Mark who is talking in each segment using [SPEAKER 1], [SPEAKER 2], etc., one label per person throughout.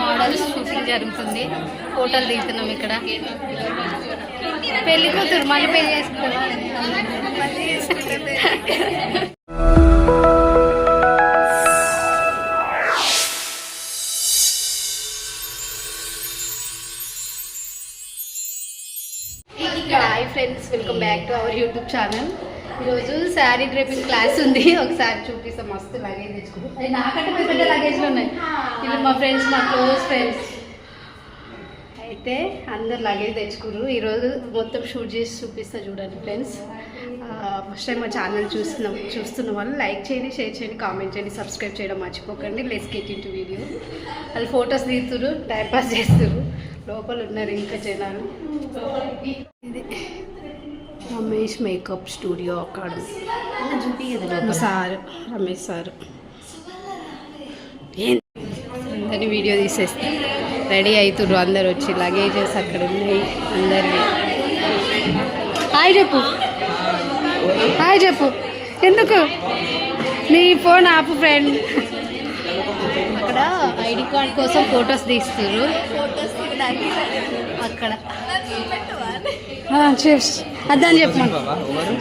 [SPEAKER 1] Models shooting జరుగుతుంది. ఫోటోలు దిగుతున్నాం ఇక్కడ. పెళ్ళి కూతురు మళ్ళీ పెళ్ళి చేసుకుంటావా hi friends welcome back to our YouTube channel. ఈరోజు శారీ డ్రైపింగ్ క్లాస్ ఉంది. ఒకసారి చూపిస్తాం మస్తు లగేజ్ తెచ్చుకుంటాం అది నాకంటే పెద్ద పెద్ద లగేజ్లు ఉన్నాయి. ఇది మా ఫ్రెండ్స్ మా క్లోజ్ ఫ్రెండ్స్ అయితే అందరు లగేజ్ తెచ్చుకుర్రు ఈరోజు మొత్తం షూట్ చేసి చూపిస్తా చూడండి ఫ్రెండ్స్ ఫస్ట్ టైం మా ఛానల్ చూస్తున్న చూస్తున్న వాళ్ళు లైక్ చేయండి షేర్ చేయండి కామెంట్ చేయండి సబ్స్క్రైబ్ చేయడం మర్చిపోకండి. లెస్ గెట్ ఇన్ వీడియో వాళ్ళు ఫొటోస్ తీస్తురు టైంపాస్ చేస్తురు లోపల ఉన్నారు ఇంకా జనాలు. ఇది. Ramesh makeup studio academy sir Ramesh sir. అందరినీ వీడియో తీసేస్తే రెడీ అవుతుర్రు అందరు వచ్చి లగేజెస్ అక్కడ ఉన్నాయి అందరివి హాయ్ చెప్పు. హాయ్ చెప్పు. ఎందుకు? నీ ఫోన్ ఆపు ఫ్రెండ్. అక్కడ ఐడి కార్డ్ కోసం ఫొటోస్ తీస్తున్నారు అక్కడ. చేస్ అద్దని చెప్పమను.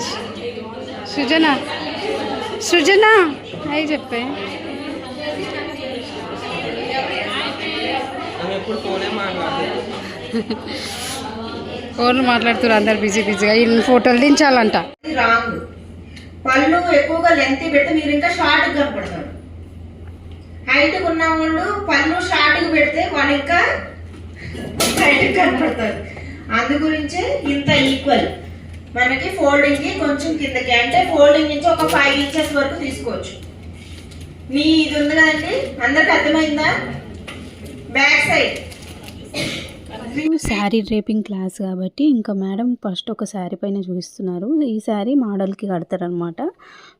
[SPEAKER 1] సృజన సృజన. అయి చెప్పే.
[SPEAKER 2] ఎప్పుడు ఫోనే మాట్లాడలేదు.
[SPEAKER 1] ఫోన్ మాట్లాడుతున్నారు అందరు బిజీ బిజీగా. ఈ ఫోటోలు దించాలంట.
[SPEAKER 3] రాంగ్. పళ్ళు ఎక్కువగా లెంత్ పెడితే మీరు ఇంకా షార్ట్ కనపడతారు. హైట్ ఉన్న వాళ్ళు పళ్ళు షార్ట్ పెడితే వాళ్ళు ఇంకా హైట్ కనపడతారు. అందు గురించి ఇంత ఈక్వల్ మనకి ఫోల్డింగ్కి కొంచెం కిందకి అంటే ఫోల్డింగ్ నుంచి ఒక ఫైవ్ ఇంచెస్ వరకు తీసుకోవచ్చు. మీ ఇది ఉంది కదండి? అందరికి అర్థమైందా? Back side
[SPEAKER 1] sari draping class కాబట్టి ఇంకా మేడం ఫస్ట్ ఒక శారీ పైన చూపిస్తున్నారు. ఈ శారీ మోడల్కి కడతారనమాట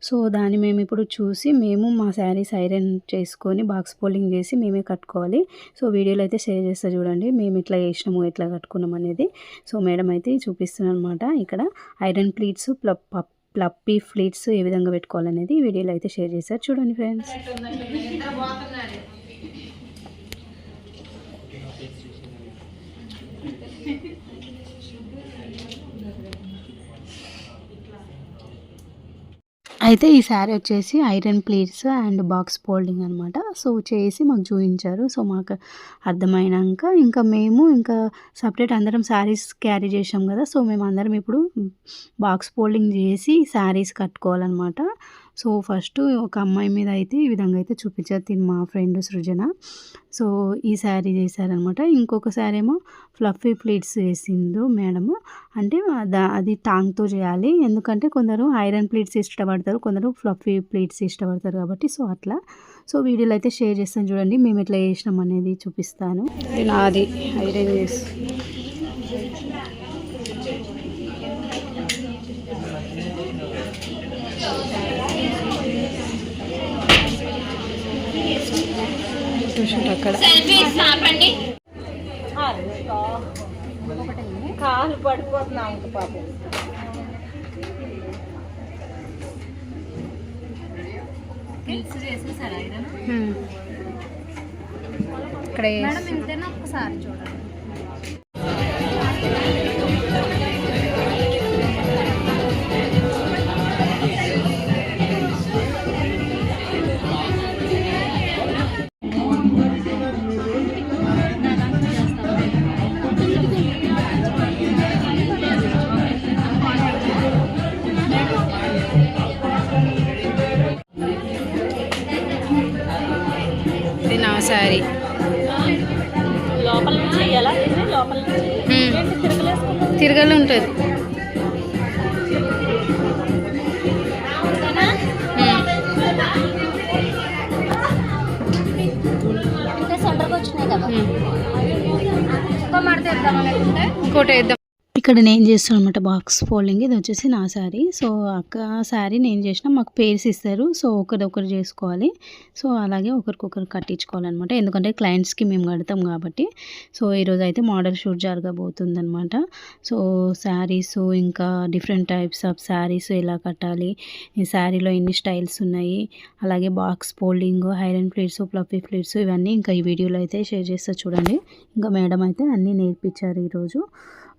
[SPEAKER 1] సో దాన్ని మేము ఇప్పుడు చూసి మేము మా శారీస్ ఐరన్ చేసుకొని బాక్స్ పోలింగ్ చేసి మేమే కట్టుకోవాలి. సో వీడియోలో అయితే షేర్ చేస్తా చూడండి. మేము ఇట్లా చేసినాము ఎట్లా కట్టుకున్నాం అనేది. సో మేడం అయితే అనమాట ఇక్కడ. ఐరన్ ప్లీట్స్ ప్లప్ ప్లప్పీ ఫ్లీట్స్ ఏ విధంగా పెట్టుకోవాలనేది వీడియోలో అయితే షేర్ చేశారు. చూడండి ఫ్రెండ్స్. అయితే ఈ శారీ వచ్చేసి iron pleats and box folding అనమాట సో చేసి మాకు చూపించారు. సో మాకు అర్థమైనాక ఇంకా మేము ఇంకా సపరేట్ అందరం శారీస్ క్యారీ చేసాం కదా. సో మేము అందరం ఇప్పుడు బాక్స్ ఫోల్డింగ్ చేసి శారీస్ కట్టుకోవాలన్నమాట. సో ఫస్ట్ ఒక అమ్మాయి మీద అయితే ఈ విధంగా అయితే చూపించారు. తిని మా ఫ్రెండ్ సృజన. సో ఈ శారీ చేశారనమాట. ఇంకొక శారీ ఏమో ఫ్లఫీ ప్లేట్స్ వేసిండు మేడము. అంటే దా- అది టాంగ్తో చేయాలి. ఎందుకంటే కొందరు ఐరన్ ప్లేట్స్ ఇష్టపడతారు కొందరు ఫ్లఫీ ప్లేట్స్ ఇష్టపడతారు కాబట్టి సో అట్లా. సో వీడియోలో అయితే షేర్ చేస్తాను చూడండి. మేము ఎట్లా చేసినాం అనేది చూపిస్తాను. నాది ఐరన్ చేసి. చూసారు అక్కడ.
[SPEAKER 3] కాలు పడిపోతున్నాం పాపం.
[SPEAKER 1] హ్మ్. ఇక్కడ
[SPEAKER 4] ఒకసారి చూడండి. మడత వేద్దాం అనుకుంటే
[SPEAKER 1] ఇంకోటి వేద్దాం ఇక్కడ నేను చేస్తాను అనమాట బాక్స్ ఫోల్డింగ్ ఇది వచ్చేసి నా శారీ సో అక్క శారీ నేను చేసిన మాకు పేర్స్ ఇస్తారు. సో ఒకరిదొకరు చేసుకోవాలి. సో అలాగే ఒకరికొకరు కట్టించుకోవాలన్నమాట. ఎందుకంటే క్లయింట్స్కి మేము కడతాం కాబట్టి. సో ఈరోజు అయితే మోడల్ షూట్ జరగబోతుంది అనమాట సో శారీస్ ఇంకా డిఫరెంట్ టైప్స్ ఆఫ్ శారీస్ ఎలా కట్టాలి? ఈ శారీలో ఎన్ని స్టైల్స్ ఉన్నాయి? అలాగే box folding iron pleats fluffy pleats ఇవన్నీ ఇంకా ఈ వీడియోలో అయితే షేర్ చేస్తా చూడండి. ఇంకా మేడం అయితే అన్నీ నేర్పించారు ఈరోజు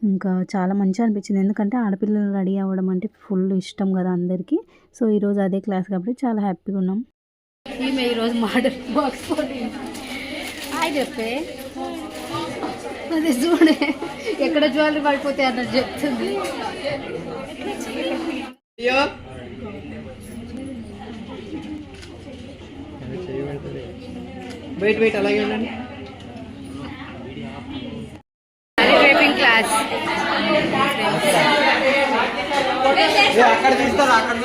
[SPEAKER 1] ఇంకా చాలా మంచిగా అనిపించింది. ఎందుకంటే ఆడపిల్లలు రెడీ అవ్వడం అంటే ఫుల్ ఇష్టం కదా అందరికీ. సో ఈరోజు అదే క్లాస్ కాబట్టి చాలా హ్యాపీగా ఉన్నాం.
[SPEAKER 4] ఈమె ఈరోజు మోడల్ బాక్స్ హాయ్ చెప్పే. అది చూడే. ఎక్కడ జ్యువెలరీ పడిపోతే అన్నట్టు చెప్తుంది.
[SPEAKER 2] అయ్యో. వెయిట్ వెయిట్ అలాగే ఉండండి
[SPEAKER 4] డ్రైవింగ్ క్లాస్
[SPEAKER 2] అక్కడ తీస్తారా? అక్కడ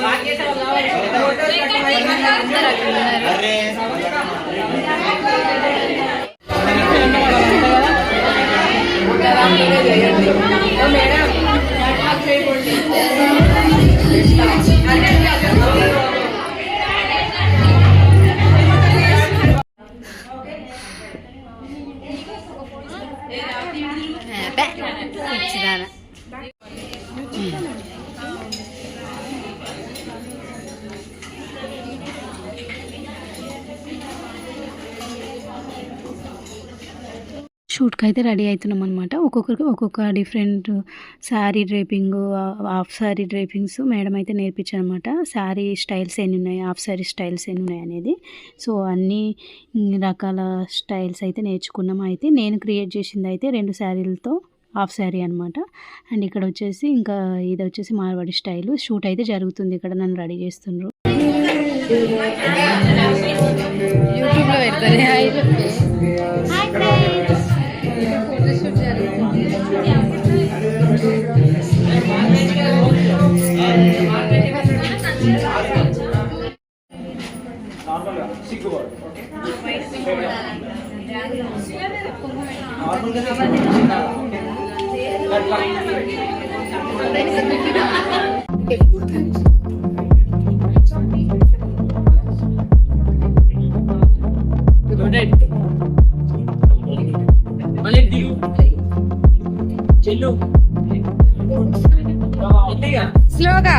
[SPEAKER 1] షూట్కి అయితే రెడీ అవుతున్నాం అనమాట ఒక్కొక్కరికి ఒక్కొక్క different sari draping half sari drapings madam అయితే నేర్పించారు అనమాట శారీ స్టైల్స్ ఎన్ని ఉన్నాయి హాఫ్ శారీ స్టైల్స్ ఎన్ని ఉన్నాయి అనేది. సో అన్ని రకాల స్టైల్స్ అయితే నేర్చుకున్నాం. అయితే నేను క్రియేట్ చేసింది అయితే రెండు శారీలతో హాఫ్ శారీ అనమాట అండ్ ఇక్కడ వచ్చేసి ఇంకా ఇది వచ్చేసి మార్వాడి స్టైల్. షూట్ అయితే జరుగుతుంది ఇక్కడ. నన్ను రెడీ చేస్తుండ్రు.
[SPEAKER 4] యూట్యూబ్లో పెడతారు.
[SPEAKER 2] చెల్లు ఇంటిగా
[SPEAKER 4] స్లోగా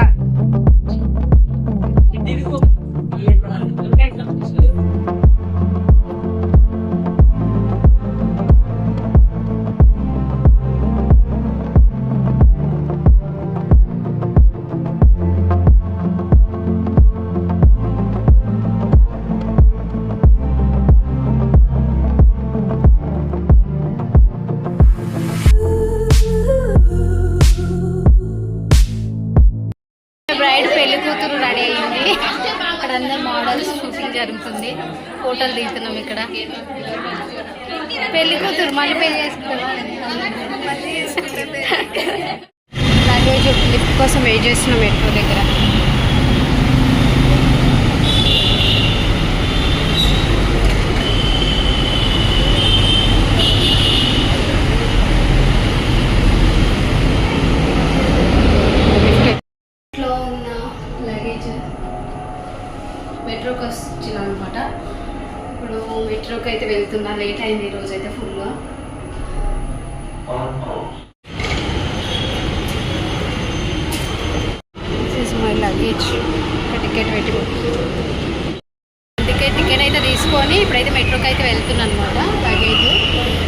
[SPEAKER 4] మోడల్స్ షూటింగ్ జరుగుతుంది. ఫోటోలు తీస్తున్నాం ఇక్కడ. పెళ్ళి కూతురు మళ్ళీ పెళ్ళి చేసుకుంటావా లగేజ్ లిఫ్ట్ కోసం వెయిట్ చేస్తున్నాం మెట్రో దగ్గర ఇంట్లో ఉన్న లగేజ్ మెట్రోకి వచ్చిన అనమాట ఇప్పుడు మెట్రోకి లేట్ అయింది ఈరోజు అయితే ఫుల్గా మై లగేజ్ టికెట్ పెట్టి టికెట్ టికెట్ అయితే తీసుకొని ఇప్పుడైతే మెట్రోకి అయితే వెళ్తున్నాను అనమాట లగేజ్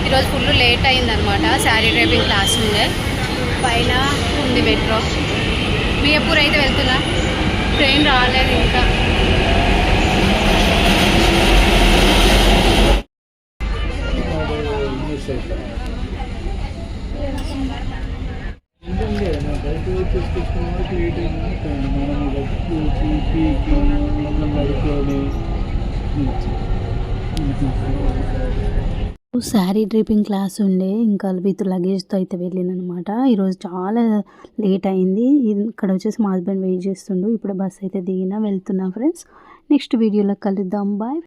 [SPEAKER 4] ఈరోజు ఫుల్ లేట్ అయిందనమాట శారీ డ్రైవింగ్ క్లాస్ ఉండే. పైన ఉంది మెట్రో. బియ్యపూర్ అయితే వెళ్తున్నా ట్రైన్ రాలేదు ఇంకా.
[SPEAKER 5] పడుకొని
[SPEAKER 1] శారీ డ్రిపింగ్ క్లాస్ ఉండే ఇంకా విత్ లగేజ్తో అయితే వెళ్ళాను అనమాట ఈరోజు చాలా లేట్ అయింది. ఇక్కడ వచ్చేసి మా హస్బెండ్ వెయిట్ చేస్తుండు. ఇప్పుడు బస్ అయితే దిగినా వెళ్తున్నా ఫ్రెండ్స్. నెక్స్ట్ వీడియోలో కలుద్దాం. బాయ్.